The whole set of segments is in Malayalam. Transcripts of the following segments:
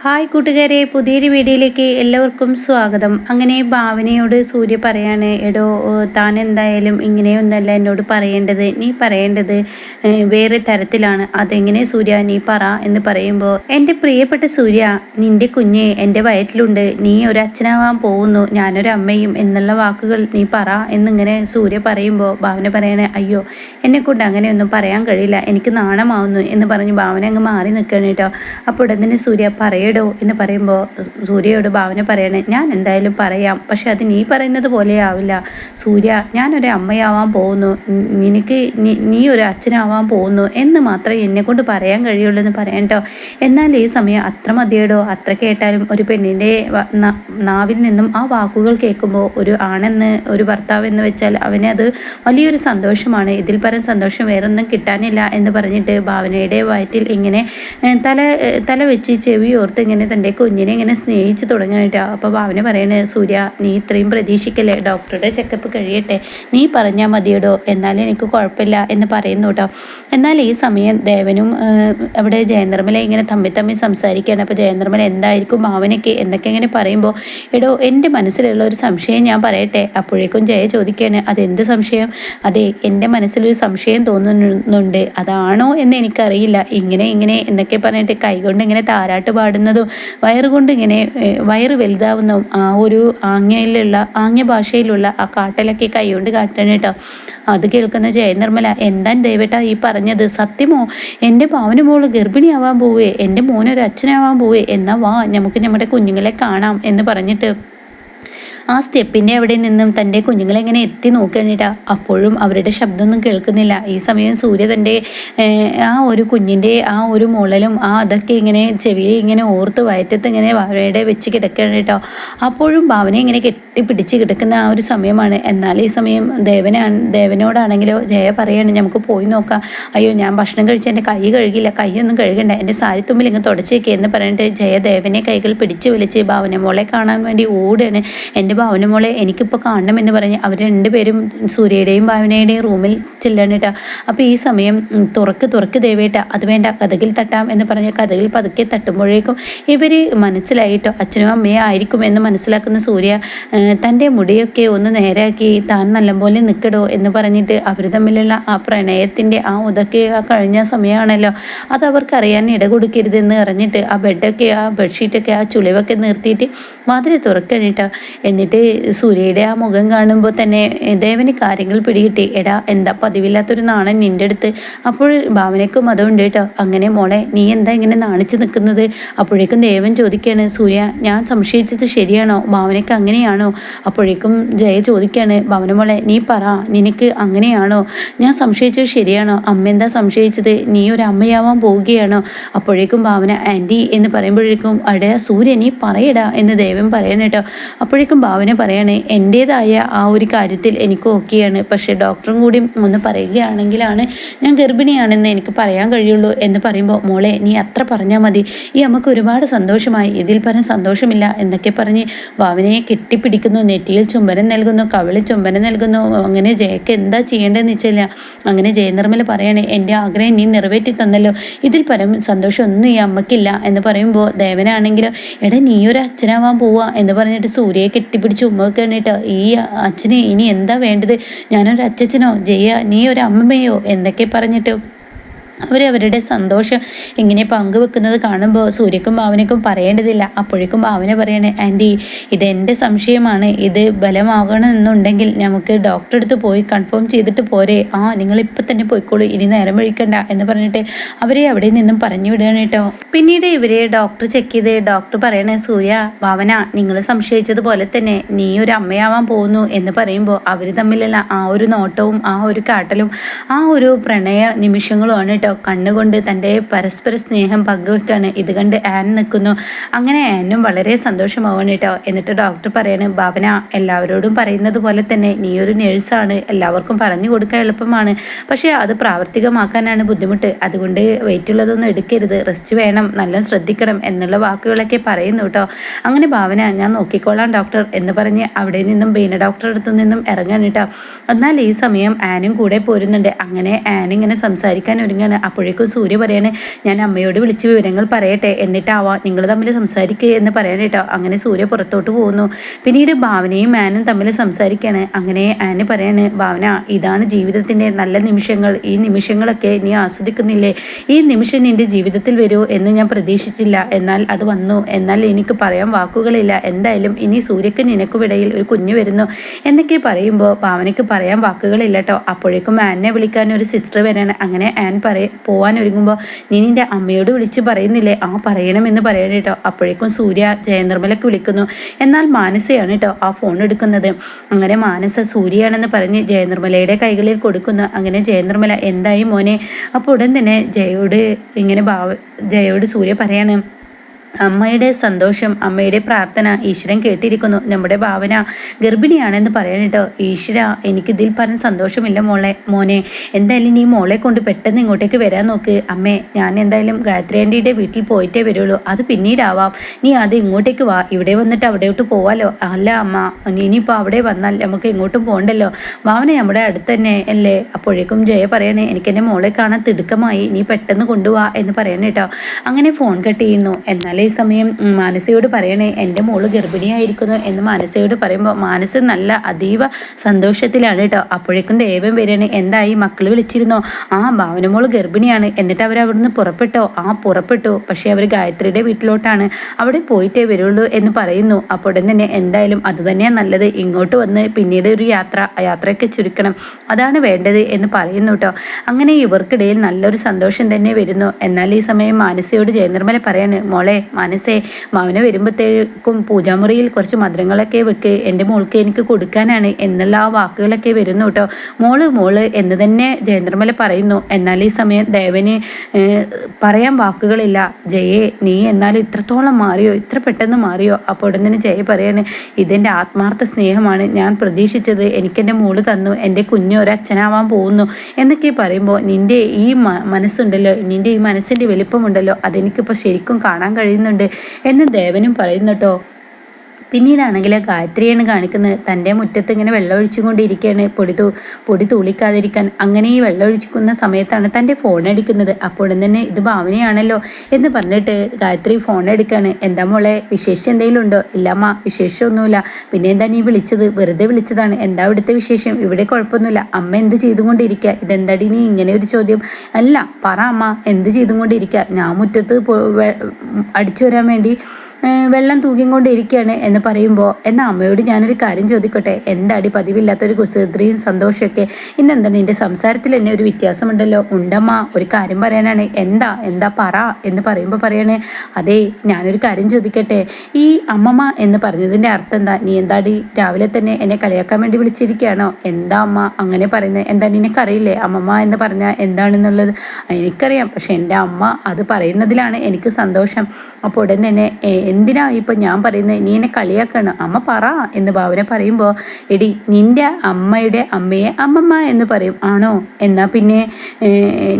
ഹായ് കൂട്ടുകാരെ പുതിയൊരു വീഡിയോയിലേക്ക് എല്ലാവർക്കും സ്വാഗതം. അങ്ങനെ ഭാവനയോട് സൂര്യ പറയാണ് എടോ താൻ എന്തായാലും ഇങ്ങനെയൊന്നല്ല എന്നോട് പറയേണ്ടത്. നീ പറയേണ്ടത് വേറെ തരത്തിലാണ്. അതെങ്ങനെ സൂര്യ നീ പറ എന്ന് പറയുമ്പോൾ എന്റെ പ്രിയപ്പെട്ട സൂര്യ നിന്റെ കുഞ്ഞ് എന്റെ വയറ്റിലുണ്ട്. നീ ഒരു അച്ഛനാവാൻ പോകുന്നു. ഞാനൊരു അമ്മയും എന്നുള്ള വാക്കുകൾ നീ പറ എന്നിങ്ങനെ സൂര്യ പറയുമ്പോൾ ഭാവന പറയണേ അയ്യോ എന്നെക്കൊണ്ട് അങ്ങനെയൊന്നും പറയാൻ കഴിയില്ല. എനിക്ക് നാണമാവുന്നു എന്ന് പറഞ്ഞ് ഭാവന അങ്ങ് മാറി നിൽക്കണം കേട്ടോ. അപ്പോൾ ഉടനെ സൂര്യ പറയടോ എന്ന് പറയുമ്പോൾ സൂര്യയോട് ഭാവന പറയണേ ഞാൻ എന്തായാലും പറയാം പക്ഷെ അത് നീ പറയുന്നത് പോലെ ആവില്ല സൂര്യ ഞാനൊരു അമ്മയാവാൻ പോകുന്നു. നിനക്ക് നീ ഒരു അച്ഛനാവാൻ പോകുന്നു എന്ന് മാത്രമേ എന്നെ കൊണ്ട് പറയാൻ കഴിയുള്ളൂ എന്ന് പറയണ്ടോ എന്നാൽ ഈ സമയം അത്ര മതിയടോ. അത്ര കേട്ടാലും ഒരു പെണ്ണിന്റെ നാവിൽ നിന്നും ആ വാക്കുകൾ കേൾക്കുമ്പോൾ ഒരു ആണെന്ന് ഒരു ഭർത്താവ് എന്ന് വെച്ചാൽ അവനെ അത് വലിയൊരു സന്തോഷമാണ്. ഇതിൽ പരം സന്തോഷം വേറൊന്നും കിട്ടാനില്ല എന്ന് പറഞ്ഞിട്ട് ഭാവനയുടെ വയറ്റിൽ ഇങ്ങനെ തല തല വെച്ച് ചെവി ഓർത്ത് ഇങ്ങനെ തന്റെ കുഞ്ഞിനെ ഇങ്ങനെ സ്നേഹിച്ച് തുടങ്ങാനായിട്ട്? അപ്പോൾ ഭാവന പറയണേ സൂര്യ നീ ഇത്രയും പ്രതീക്ഷിക്കല്ലേ? ഡോക്ടറുടെ ചെക്കപ്പ് കഴിയട്ടെ. നീ പറഞ്ഞാൽ മതിയടോ. എന്നാലും എനിക്ക് കുഴപ്പമില്ല എന്ന് പറയുന്നു കേട്ടോ. എന്നാൽ ഈ സമയം ദേവനും അവിടെ ജയനിർമ്മല ഇങ്ങനെ തമ്മി തമ്മി സംസാരിക്കുകയാണ്. അപ്പോൾ ജയനിർമ്മല എന്തായിരിക്കും ഭാവനയ്ക്ക്? എന്നൊക്കെ ഇങ്ങനെ പറയുമ്പോൾ എടോ എന്റെ മനസ്സിലുള്ള ഒരു സംശയം ഞാൻ പറയട്ടെ. അപ്പോഴേക്കും ജയ ചോദിക്കുകയാണ് അതെന്ത് സംശയം? അതെ എന്റെ മനസ്സിലൊരു സംശയം തോന്നുന്നുണ്ട്. അതാണോ എന്ന് എനിക്കറിയില്ല. ഇങ്ങനെ ഇങ്ങനെ എന്നൊക്കെ പറഞ്ഞിട്ട് കൈകൊണ്ട് ഇങ്ങനെ താരാട്ട് പാടുന്നത് വരുന്നതും വയറുകൊണ്ട് ഇങ്ങനെ വയറ് വലുതാവുന്നതും ആ ഒരു ആംഗ്യയിലുള്ള ആംഗ്യ ഭാഷയിലുള്ള ആ കാട്ടലൊക്കെ കൈകൊണ്ട് കാട്ടണം കേട്ടോ. അത് കേൾക്കുന്ന ജയനിർമ്മല എന്താ ദേവേട്ട ഈ പറഞ്ഞത്? സത്യമോ? എന്റെ ഭാവന മോൾ ഗർഭിണിയാവാൻ പോവേ എന്റെ മോനൊരു അച്ഛനാവാൻ പോവേ എന്നാ വാ നമുക്ക് നമ്മുടെ കുഞ്ഞുങ്ങളെ കാണാം എന്ന് പറഞ്ഞിട്ട് ആ സ്റ്റെപ്പിന്റെ അവിടെ നിന്നും തന്റെ കുഞ്ഞുങ്ങളെ ഇങ്ങനെ എത്തി നോക്കണിട്ട അപ്പോഴും അവരുടെ ശബ്ദമൊന്നും കേൾക്കുന്നില്ല. ഈ സമയം സൂര്യ തന്റെ ആ ഒരു കുഞ്ഞിന്റെ ആ ഒരു മുളലും ആ അതൊക്കെ ഇങ്ങനെ ചെവിയെ ഇങ്ങനെ ഓർത്ത് വയറ്റത്ത് ഇങ്ങനെ അവരുടെ വെച്ച് കിടക്കുകയാണ് കേട്ടോ അപ്പോഴും ഭാവന ഇങ്ങനെ കെട്ടിപ്പിടിച്ച് കിടക്കുന്ന ആ ഒരു സമയമാണ്. എന്നാൽ ഈ സമയം ദേവനാണ് ദേവനോടാണെങ്കിലോ ജയ പറയാണ് നമുക്ക് പോയി നോക്കാം. അയ്യോ ഞാൻ ഭക്ഷണം കഴിച്ച് എന്റെ കൈ കഴുകില്ല കൈയൊന്നും കഴുകണ്ട. എന്റെ സാരിത്തുമ്പിൽ ഇങ്ങ് തുടച്ചേക്ക് എന്ന് പറഞ്ഞിട്ട് ജയ ദേവനെ കൈകൾ പിടിച്ച് വലിച്ച് ഭാവന മോളെ കാണാൻ വേണ്ടി ഓടുകയാണ്. എന്റെ ഭാവന മോളെ എനിക്കിപ്പോൾ കാണണം എന്ന് പറഞ്ഞ് അവർ രണ്ടുപേരും സൂര്യയുടെയും ഭാവനയുടെയും റൂമിൽ ചെല്ലണിട്ട അപ്പോൾ ഈ സമയം തുറക്ക് തുറക്ക് ദേവേട്ട അത് വേണ്ട കഥകിൽ തട്ടാം എന്ന് പറഞ്ഞ് കഥകിൽ പതുക്കെ തട്ടുമ്പോഴേക്കും ഇവർ മനസ്സിലായിട്ടോ അച്ഛനും അമ്മയും ആയിരിക്കും എന്ന് മനസ്സിലാക്കുന്ന സൂര്യ തന്റെ മുടിയൊക്കെ ഒന്ന് നേരാക്കി താൻ നല്ലപോലെ നിൽക്കടോ എന്ന് പറഞ്ഞിട്ട് അവർ തമ്മിലുള്ള ആ പ്രണയത്തിന്റെ ആ ഉതൊക്കെ ആ കഴിഞ്ഞ സമയമാണല്ലോ അത് അവർക്കറിയാൻ ഇട കൊടുക്കരുതെന്ന് അറിഞ്ഞിട്ട് ആ ബെഡൊക്കെ ആ ബെഡ്ഷീറ്റൊക്കെ ആ ചുളിവൊക്കെ നിർത്തിയിട്ട് മാതിരി തുറക്കണിട്ടോ എന്നിട്ട് എന്നിട്ട് സൂര്യയുടെ ആ മുഖം കാണുമ്പോൾ തന്നെ ദേവന് കാര്യങ്ങൾ പിടികിട്ടി. എടാ എന്താ പതിവില്ലാത്തൊരു നാണൻ നിന്റെ അടുത്ത്? അപ്പോൾ ഭാവനയ്ക്കും അതുണ്ട് കേട്ടോ. അങ്ങനെ മോളെ നീ എന്താ ഇങ്ങനെ നാണിച്ച് നിൽക്കുന്നത്? അപ്പോഴേക്കും ദേവൻ ചോദിക്കുകയാണ് സൂര്യ ഞാൻ സംശയിച്ചത് ശരിയാണോ? ഭാവനയ്ക്ക് അങ്ങനെയാണോ? അപ്പോഴേക്കും ജയ ചോദിക്കുകയാണ് ഭാവന മോളെ നീ പറ നിനക്ക് അങ്ങനെയാണോ? ഞാൻ സംശയിച്ചത് ശരിയാണോ? അമ്മ എന്താ സംശയിച്ചത്? നീ ഒരു അമ്മയാവാൻ പോവുകയാണോ? അപ്പോഴേക്കും ഭാവന ആന്റി എന്ന് പറയുമ്പോഴേക്കും അവിടെ സൂര്യ നീ പറയടാ എന്ന് ദേവൻ പറയണം അപ്പോഴേക്കും ഭാവന ഭാവന പറയണേ എന്റേതായ ആ ഒരു കാര്യത്തിൽ എനിക്ക് ഓക്കെയാണ്. പക്ഷേ ഡോക്ടറും കൂടി ഒന്ന് പറയുകയാണെങ്കിലാണ് ഞാൻ ഗർഭിണിയാണെന്ന് എനിക്ക് പറയാൻ കഴിയുള്ളൂ. എന്ന് പറയുമ്പോൾ മോളെ നീ അത്ര പറഞ്ഞാൽ മതി. ഈ അമ്മയ്ക്ക് ഒരുപാട് സന്തോഷമായി. ഇതിൽ പറഞ്ഞ സന്തോഷമില്ല എന്നൊക്കെ പറഞ്ഞ് ഭാവനയെ കെട്ടിപ്പിടിക്കുന്നു. നെറ്റിയിൽ ചുംബനം നൽകുന്നു കവിളിൽ ചുംബനം നൽകുന്നു. അങ്ങനെ ജയക്ക് എന്താ ചെയ്യേണ്ടതെന്ന് വെച്ചില്ല അങ്ങനെ ജയനിർമ്മല പറയണേ എന്റെ ആഗ്രഹം നീ നിറവേറ്റി തന്നല്ലോ. ഇതിൽ പരം സന്തോഷമൊന്നും ഈ അമ്മക്കില്ല. എന്ന് പറയുമ്പോൾ ദേവനാണെങ്കിലും എടാ നീ ഒരു അച്ഛനാവാൻ പോവുക എന്ന് പറഞ്ഞിട്ട് സൂര്യയെ കെട്ടി പിടിച്ച് ഉമ്മ ഈ അച്ഛന് ഇനി എന്താ വേണ്ടത്? ഞാനൊരു അച്ഛനോ ജയ നീ ഒരു അമ്മമ്മയോ? എന്തൊക്കെ പറഞ്ഞിട്ട് അവരവരുടെ സന്തോഷം ഇങ്ങനെ പങ്കുവെക്കുന്നത് കാണുമ്പോൾ സൂര്യക്കും ഭാവനയ്ക്കും പറയേണ്ടതില്ല. അപ്പോഴേക്കും ഭാവന പറയണേ ആന്റി ഇതെന്റെ സംശയമാണ്. ഇത് ബലമാകണമെന്നുണ്ടെങ്കിൽ നമുക്ക് ഡോക്ടറെ അടുത്ത് പോയി കൺഫേം ചെയ്തിട്ട് പോരെ. ആ നിങ്ങൾ ഇപ്പം തന്നെ പോയിക്കോളൂ. ഇനി നേരം വഴിക്കണ്ട എന്ന് പറഞ്ഞിട്ട് അവരെ അവിടെ നിന്നും പറഞ്ഞു വിടുകയാണ് കേട്ടോ. പിന്നീട് ഇവരെ ഡോക്ടർ ചെക്ക് ചെയ്ത് ഡോക്ടർ പറയണേ സൂര്യ ഭാവന നിങ്ങൾ സംശയിച്ചതുപോലെ തന്നെ നീ ഒരു അമ്മയാവാൻ പോകുന്നു. എന്ന് പറയുമ്പോൾ അവർ തമ്മിലുള്ള ആ ഒരു നോട്ടവും ആ ഒരു കാട്ടലും ആ ഒരു പ്രണയ നിമിഷങ്ങളുമാണ് കേട്ടോ കേട്ടോ കണ്ണുകൊണ്ട് തന്റെ പരസ്പര സ്നേഹം പങ്കുവെക്കാണ്. ഇത് കണ്ട് ആൻ നിൽക്കുന്നു. അങ്ങനെ ആനും വളരെ സന്തോഷമാവാണ് കേട്ടോ. എന്നിട്ട് ഡോക്ടർ പറയാണ് ഭാവന എല്ലാവരോടും പറയുന്നത് പോലെ തന്നെ നീ ഒരു നേഴ്സാണ്. എല്ലാവർക്കും പറഞ്ഞു കൊടുക്കാൻ എളുപ്പമാണ്. പക്ഷേ അത് പ്രാവർത്തികമാക്കാനാണ് ബുദ്ധിമുട്ട്. അതുകൊണ്ട് വെയിറ്റ് ഉള്ളതൊന്നും എടുക്കരുത്. റെസ്റ്റ് വേണം. നല്ല ശ്രദ്ധിക്കണം എന്നുള്ള വാക്കുകളൊക്കെ പറയുന്നു കേട്ടോ. അങ്ങനെ ഭാവന ഞാൻ നോക്കിക്കോളാം ഡോക്ടർ എന്ന് പറഞ്ഞ് അവിടെ നിന്നും ബീന ഡോക്ടറെ അടുത്തു നിന്നും ഇറങ്ങാൻ കേട്ടോ. എന്നാൽ ഈ സമയം ആനും കൂടെ പോരുന്നുണ്ട്. അങ്ങനെ ആൻ ഇങ്ങനെ സംസാരിക്കാൻ ഒരുങ്ങാണ്. അപ്പോഴേക്കും സൂര്യ പറയാണ് ഞാൻ അമ്മയോട് വിളിച്ച് വിവരങ്ങൾ പറയട്ടെ എന്നിട്ടാവാം നിങ്ങൾ തമ്മിൽ സംസാരിക്കുക എന്ന് പറയാൻ കേട്ടോ. അങ്ങനെ സൂര്യ പുറത്തോട്ട് പോകുന്നു. പിന്നീട് ഭാവനയും ആനും തമ്മിൽ സംസാരിക്കുകയാണ് അങ്ങനെ ആന് പറയാണ് ഭാവന ഇതാണ് ജീവിതത്തിന്റെ നല്ല നിമിഷങ്ങൾ. ഈ നിമിഷങ്ങളൊക്കെ നീ ആസ്വദിക്കുന്നില്ലേ? ഈ നിമിഷം നിന്റെ ജീവിതത്തിൽ വരൂ എന്ന് ഞാൻ പ്രതീക്ഷിച്ചില്ല. എന്നാൽ അത് വന്നു. എന്നാൽ എനിക്ക് പറയാൻ വാക്കുകളില്ല. എന്തായാലും ഇനി സൂര്യക്ക് നിനക്കുമിടയിൽ ഒരു കുഞ്ഞു വരുന്നു. എന്നൊക്കെ പറയുമ്പോൾ ഭാവനയ്ക്ക് പറയാൻ വാക്കുകളില്ല കേട്ടോ. അപ്പോഴേക്കും ആനെ വിളിക്കാൻ ഒരു സിസ്റ്റർ വരാണ്. അങ്ങനെ ആൻ പറയ പോവാൻ ഒരുങ്ങുമ്പോൾ നീ നിന്റെ അമ്മയോട് വിളിച്ച് പറയുന്നില്ലേ? ആ പറയണമെന്ന് പറയണം കേട്ടോ. അപ്പോഴേക്കും സൂര്യ ജയനിർമ്മലക്ക് വിളിക്കുന്നു. എന്നാൽ മാനസയാണ് കേട്ടോ ആ ഫോൺ എടുക്കുന്നത്. അങ്ങനെ മാനസ സൂര്യയാണെന്ന് പറഞ്ഞ് ജയനിർമ്മലയുടെ കൈകളിൽ കൊടുക്കുന്നു. അങ്ങനെ ജയനിർമ്മല എന്തായി മോനെ? അപ്പോൾ ഉടൻ തന്നെ ജയോട് ഇങ്ങനെ ഭാവ ജയോട് സൂര്യ പറയാണ് അമ്മയുടെ സന്തോഷം അമ്മയുടെ പ്രാർത്ഥന ഈശ്വരൻ കേട്ടിരിക്കുന്നു. നമ്മുടെ ഭാവന ഗർഭിണിയാണെന്ന് പറയാൻ കേട്ടോ. ഈശ്വര എനിക്കിതിൽ പറഞ്ഞ സന്തോഷമില്ല മോളെ മോനെ. എന്തായാലും നീ മോളെ കൊണ്ട് പെട്ടെന്ന് ഇങ്ങോട്ടേക്ക് വരാൻ നോക്ക്. അമ്മേ ഞാൻ എന്തായാലും ഗായത്രി ആന്റിയുടെ വീട്ടിൽ പോയിട്ടേ വരുള്ളൂ. അത് പിന്നീടാവാം. നീ അത് ഇങ്ങോട്ടേക്ക് വാ. ഇവിടെ വന്നിട്ട് അവിടെയോട്ട് പോവാലോ. അല്ല അമ്മ ഇനിയിപ്പോൾ അവിടെ വന്നാൽ നമുക്ക് ഇങ്ങോട്ടും പോകണ്ടല്ലോ ഭാവന നമ്മുടെ അടുത്ത് തന്നെ അല്ലേ? അപ്പോഴേക്കും ജയ പറയണേ എനിക്ക് എന്റെ മോളെ കാണാൻ തിടുക്കമായി. നീ പെട്ടെന്ന് കൊണ്ടുപോവാ എന്ന് പറയണേ കേട്ടോ. അങ്ങനെ ഫോൺ കട്ട് ചെയ്യുന്നു. എന്നാലേ സമയം മാനസയോട് പറയണേ എന്റെ മോൾ ഗർഭിണിയായിരിക്കുന്നു എന്ന് മാനസയോട് പറയുമ്പോൾ മാനസ നല്ല അതീവ സന്തോഷത്തിലാണ് കേട്ടോ അപ്പോഴേക്കും ദേവൻ വരികയാണ് എന്തായി മക്കൾ വിളിച്ചിരുന്നോ? ആ ഭാവന മോൾ ഗർഭിണിയാണ്. എന്നിട്ട് അവർ അവിടുന്ന് പുറപ്പെട്ടോ? ആ പുറപ്പെട്ടു. പക്ഷേ അവർ ഗായത്രിയുടെ വീട്ടിലോട്ടാണ്. അവിടെ പോയിട്ടേ വരുള്ളൂ എന്ന് പറയുന്നു. അപ്പോൾ തന്നെ എന്തായാലും അത് തന്നെയാണ് നല്ലത്. ഇങ്ങോട്ട് വന്ന് പിന്നീട് ഒരു യാത്ര യാത്രയൊക്കെ ചുരുക്കണം. അതാണ് വേണ്ടത് എന്ന് പറയുന്നു കേട്ടോ അങ്ങനെ ഇവർക്കിടയിൽ നല്ലൊരു സന്തോഷം തന്നെ വരുന്നു. എന്നാൽ ഈ സമയം മാനസയോട് ജയനിർമ്മല പറയാണ് മോളെ മനസ്സേ മവനെ വരുമ്പോഴത്തേക്കും പൂജാമുറിയിൽ കുറച്ച് മധുരങ്ങളൊക്കെ വെക്ക്. എന്റെ മോൾക്ക് എനിക്ക് കൊടുക്കാനാണ് എന്നുള്ള ആ വാക്കുകളൊക്കെ വരുന്നു കേട്ടോ. മോൾ മോൾ എന്ന് തന്നെ ജയന്ദ്രമല പറയുന്നു. എന്നാൽ ഈ സമയം ദേവന് പറയാൻ വാക്കുകളില്ല. ജയേ നീ എന്നാൽ ഇത്രത്തോളം മാറിയോ? ഇത്ര പെട്ടെന്ന് മാറിയോ? അപ്പോൾ ഉടൻ തന്നെ ജയ പറയാണ് ഇതെന്റെ ആത്മാർത്ഥ സ്നേഹമാണ്. ഞാൻ പ്രതീക്ഷിച്ചത് എനിക്കെന്റെ മോൾ തന്നു. എന്റെ കുഞ്ഞ് ഒരച്ഛനാവാൻ പോകുന്നു. എന്നൊക്കെ പറയുമ്പോൾ നിന്റെ ഈ മനസ്സുണ്ടല്ലോ. നിന്റെ ഈ മനസ്സിന്റെ വലിപ്പമുണ്ടല്ലോ. അതെനിക്കിപ്പോൾ ശരിക്കും കാണാൻ കഴിയുന്നുണ്ട് ചെയ്യുന്നുണ്ട് എന്ന് ദേവനും പറയുന്നു കേട്ടോ. പിന്നീടാണെങ്കിൽ ഗായത്രിയാണ് കാണിക്കുന്നത്. തന്റെ മുറ്റത്ത് ഇങ്ങനെ വെള്ളമൊഴിച്ചുകൊണ്ടിരിക്കുകയാണ്. പൊടി തൂ പൊടി തൂളിക്കാതിരിക്കാൻ അങ്ങനെ ഈ വെള്ളമൊഴിക്കുന്ന സമയത്താണ് തന്റെ ഫോൺ അടിക്കുന്നത്. അപ്പോൾ തന്നെ ഇത് ഭാവനയാണല്ലോ എന്ന് പറഞ്ഞിട്ട് ഗായത്രി ഫോൺ എടുക്കുകയാണ്. എന്താ മോളെ വിശേഷം എന്തെങ്കിലും ഉണ്ടോ? ഇല്ലമ്മ വിശേഷമൊന്നുമില്ല. പിന്നെ എന്താ നീ വിളിച്ചത്? വെറുതെ വിളിച്ചതാണ്. എന്താ ഇവിടുത്തെ വിശേഷം? ഇവിടെ കുഴപ്പമൊന്നുമില്ല. അമ്മ എന്ത് ചെയ്തുകൊണ്ടിരിക്കുക? ഇതെന്താടി നീ ഇങ്ങനെ ഒരു ചോദ്യം? അല്ല പറ അമ്മ എന്ത് ചെയ്തുകൊണ്ടിരിക്കുക? ഞാൻ മുറ്റത്ത് അടിച്ചു വരാൻ വേണ്ടി വെള്ളം തൂക്കിക്കൊണ്ടിരിക്കുകയാണ് എന്ന് പറയുമ്പോൾ എന്നാൽ അമ്മയോട് ഞാനൊരു കാര്യം ചോദിക്കട്ടെ? എന്താടി പതിവില്ലാത്തൊരു കുസൃതിയും സന്തോഷമൊക്കെ ഇന്നെന്താ നിന്റെ സംസാരത്തിൽ എന്നെ ഒരു വ്യത്യാസമുണ്ടല്ലോ? ഉണ്ടമ്മ ഒരു കാര്യം പറയാനാണ്. എന്താ? എന്താ പറ? എന്ന് പറയുമ്പോൾ പറയണേ അതെ ഞാനൊരു കാര്യം ചോദിക്കട്ടെ? ഈ അമ്മമ്മ എന്ന് പറഞ്ഞതിന്റെ അർത്ഥം എന്താ? നീ എന്താടി രാവിലെ തന്നെ എന്നെ കളിയാക്കാൻ വേണ്ടി വിളിച്ചിരിക്കുകയാണോ? എന്താ അമ്മ അങ്ങനെ പറയുന്നത്? എന്താ നിനക്കറിയില്ലേ? അമ്മമ്മ എന്ന് പറഞ്ഞാൽ എന്താണെന്നുള്ളത്? എനിക്കറിയാം. പക്ഷെ എന്റെ അമ്മ അത് പറയുന്നതിലാണ് എനിക്ക് സന്തോഷം. അപ്പോൾ ഉടൻ തന്നെ എന്തിനാ ഇപ്പം ഞാൻ പറയുന്നത് നീ എന്നെ കളിയാക്കാണ്. അമ്മ പറ എന്ന് ഭാവന പറയുമ്പോൾ എടി നിന്റെ അമ്മയുടെ അമ്മയെ അമ്മമ്മ എന്ന് പറയും. ആണോ? എന്നാൽ പിന്നെ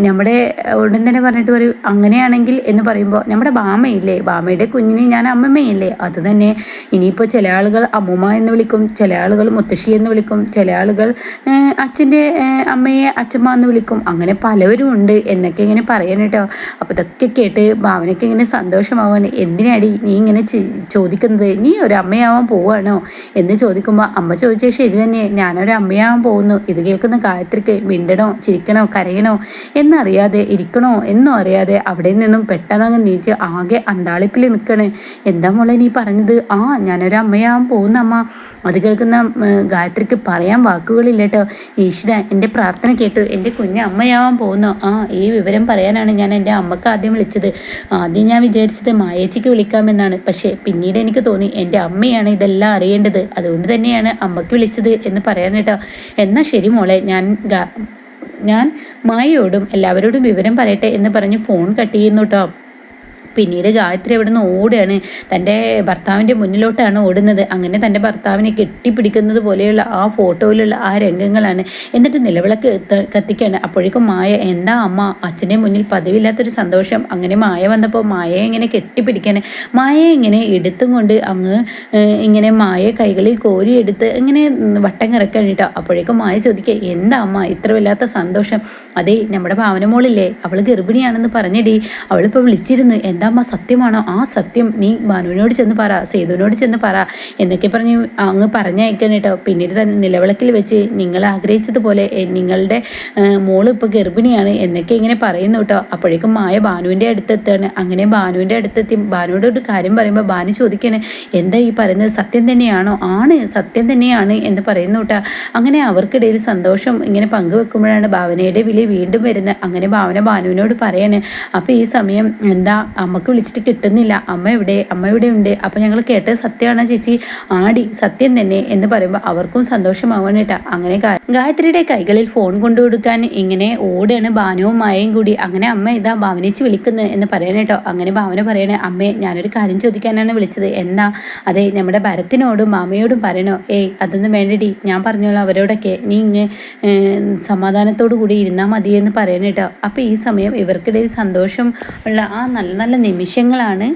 നമ്മുടെ ഉടൻ തന്നെ പറഞ്ഞിട്ട് പറയും അങ്ങനെയാണെങ്കിൽ എന്ന് പറയുമ്പോൾ നമ്മുടെ ബാമയില്ലേ? ബാമയുടെ കുഞ്ഞിനെ ഞാൻ അമ്മമ്മയില്ലേ? അത് തന്നെ. ഇനിയിപ്പോൾ ചില ആളുകൾ അമ്മുമ്മ എന്ന് വിളിക്കും ചില ആളുകൾ മുത്തശ്ശി എന്ന് വിളിക്കും ചില ആളുകൾ അച്ഛന്റെ അമ്മയെ അച്ഛമ്മ എന്ന് വിളിക്കും. അങ്ങനെ പലവരും ഉണ്ട് എന്നൊക്കെ ഇങ്ങനെ പറയാൻ അപ്പോൾ ഇതൊക്കെ കേട്ട് ഭാവനയ്ക്ക് ഇങ്ങനെ സന്തോഷമാവാണ് എന്തിനാടി? നീ ഇങ്ങനെ ചോദിക്കുന്നത് നീ ഒരു അമ്മയാവാൻ പോവാണോ? എന്ന് ചോദിക്കുമ്പോൾ അമ്മ ചോദിച്ചാൽ ശരി തന്നെ. ഞാനൊരു അമ്മയാവാൻ പോകുന്നു. ഇത് കേൾക്കുന്ന ഗായത്രിക്ക് മിണ്ടണോ ചിരിക്കണോ കരയണോ എന്നറിയാതെ ഇരിക്കണോ എന്നും അറിയാതെ അവിടെ നിന്നും പെട്ടെന്ന് നീറ്റ് ആകെ അന്താളിപ്പിൽ നിൽക്കണേ. എന്താ മോളെ നീ പറഞ്ഞത്? ആ ഞാനൊരു അമ്മയാവാൻ പോകുന്ന അമ്മ. അത് കേൾക്കുന്ന ഗായത്രിക്ക് പറയാൻ വാക്കുകളില്ല കേട്ടോ ഈശ്വര എന്റെ പ്രാർത്ഥന കേട്ടു. എന്റെ കുഞ്ഞ് അമ്മയാവാൻ പോകുന്നു. ആ ഈ വിവരം പറയാനാണ് ഞാൻ എന്റെ അമ്മയ്ക്ക് ആദ്യം വിളിച്ചത്. ആദ്യം ഞാൻ വിചാരിച്ചത് മായേച്ചിക്ക് വിളിക്കാമെന്നാണ്. പക്ഷേ പിന്നീട് എനിക്ക് തോന്നി എന്റെ അമ്മയാണ് ഇതെല്ലാം അറിയേണ്ടത്. അതുകൊണ്ട് തന്നെയാണ് അമ്മയ്ക്ക് വിളിച്ചത് എന്ന് പറയാൻ കേട്ടോ. എന്നാൽ ശരി മോളെ ഞാൻ ഞാൻ മായയോടും എല്ലാവരോടും വിവരം പറയട്ടെ എന്ന് പറഞ്ഞ് ഫോൺ കട്ട് ചെയ്യുന്നു കേട്ടോ പിന്നീട് ഗായത്രി അവിടെ നിന്ന് ഓടുകയാണ്. തന്റെ ഭർത്താവിന്റെ മുന്നിലോട്ടാണ് ഓടുന്നത്. അങ്ങനെ തന്റെ ഭർത്താവിനെ കെട്ടിപ്പിടിക്കുന്നത് പോലെയുള്ള ആ ഫോട്ടോയിലുള്ള ആ രംഗങ്ങളാണ്. എന്നിട്ട് നിലവിളക്ക് കത്തിക്കുകയാണ് അപ്പോഴേക്കും മായ എന്താ അമ്മ? അച്ഛന്റെ മുന്നിൽ പതിവില്ലാത്തൊരു സന്തോഷം. അങ്ങനെ മായ വന്നപ്പോൾ മായയെ ഇങ്ങനെ കെട്ടിപ്പിടിക്കാൻ മായയെ ഇങ്ങനെ എടുത്തും കൊണ്ട് അങ്ങ് ഇങ്ങനെ മായ കൈകളിൽ കോരിയെടുത്ത് ഇങ്ങനെ വട്ടം കിറക്കാൻ കേട്ടോ. അപ്പോഴേക്കും മായ ചോദിക്കുക എന്താ അമ്മ? ഇത്ര വല്ലാത്ത സന്തോഷം. അതേ നമ്മുടെ ഭാവനമോളില്ലേ അവൾ ഗർഭിണിയാണെന്ന് പറഞ്ഞടി. അവളിപ്പോൾ വിളിച്ചിരുന്നു. എന്താ അമ്മ സത്യമാണോ? ആ സത്യം നീ മനുവിനോട് ചെന്ന് പറ സേതുവിനോട് ചെന്ന് പറ എന്നൊക്കെ പറഞ്ഞ് അങ്ങ് പറഞ്ഞയക്കാൻ കേട്ടോ പിന്നീട് തന്നെ നിലവിളക്കിൽ വെച്ച് നിങ്ങൾ ആഗ്രഹിച്ചതുപോലെ നിങ്ങളുടെ മോൾ ഇപ്പോൾ ഗർഭിണിയാണ് എന്നൊക്കെ ഇങ്ങനെ പറയുന്നു കേട്ടോ അപ്പോഴേക്കും മായ ബാനുവിന്റെ അടുത്തെത്താണ്. അങ്ങനെ ബാനുവിന്റെ അടുത്തെത്തി. ബാനുവിന്റെ ഒരു കാര്യം പറയുമ്പോൾ ബാനു ചോദിക്കണേ എന്താ ഈ പറയുന്നത്? സത്യം തന്നെയാണോ? ആണ് സത്യം തന്നെയാണ് എന്ന് പറയുന്നു കേട്ടോ അങ്ങനെ അവർക്കിടയിൽ സന്തോഷം ഇങ്ങനെ പങ്കുവെക്കുമ്പോഴാണ് ഭാവനയുടെ വില വീണ്ടും വരുന്നത്. അങ്ങനെ ഭാവന ബാനുവിനോട് പറയണേ അപ്പോൾ ഈ സമയം എന്താ അമ്മയ്ക്ക് വിളിച്ചിട്ട് കിട്ടുന്നില്ല. അമ്മ എവിടെ? അമ്മ ഇവിടെ ഉണ്ട്. അപ്പം ഞങ്ങൾ കേട്ടത് സത്യമാണ് ചേച്ചി. ആടി സത്യം തന്നെ എന്ന് പറയുമ്പോൾ അവർക്കും സന്തോഷമാവണം കേട്ടാ അങ്ങനെ ഗായത്രിയുടെ കൈകളിൽ ഫോൺ കൊണ്ടു കൊടുക്കാൻ ഇങ്ങനെ ഓടാണ് ഭാനുവും മായയും കൂടി. അങ്ങനെ അമ്മ ഇതാ ഭാവനേച്ച് വിളിക്കുന്നത് എന്ന് പറയണ കേട്ടോ അങ്ങനെ ഭാവന പറയണേ അമ്മേ ഞാനൊരു കാര്യം ചോദിക്കാനാണ് വിളിച്ചത്. എന്നാ? അതെ നമ്മുടെ ഭരത്തിനോടും മാമയോടും പറയണോ? ഏയ് അതൊന്നും വേണ്ടടി. ഞാൻ പറഞ്ഞോളൂ അവരോടൊക്കെ. നീ ഇങ്ങ് സമാധാനത്തോടു കൂടി ഇരുന്നാൽ മതിയെന്ന് പറയണേട്ടോ അപ്പോൾ ഈ സമയം ഇവർക്കിടയിൽ സന്തോഷം ഉള്ള ആ നല്ല നല്ല നിമിഷങ്ങളാണ്.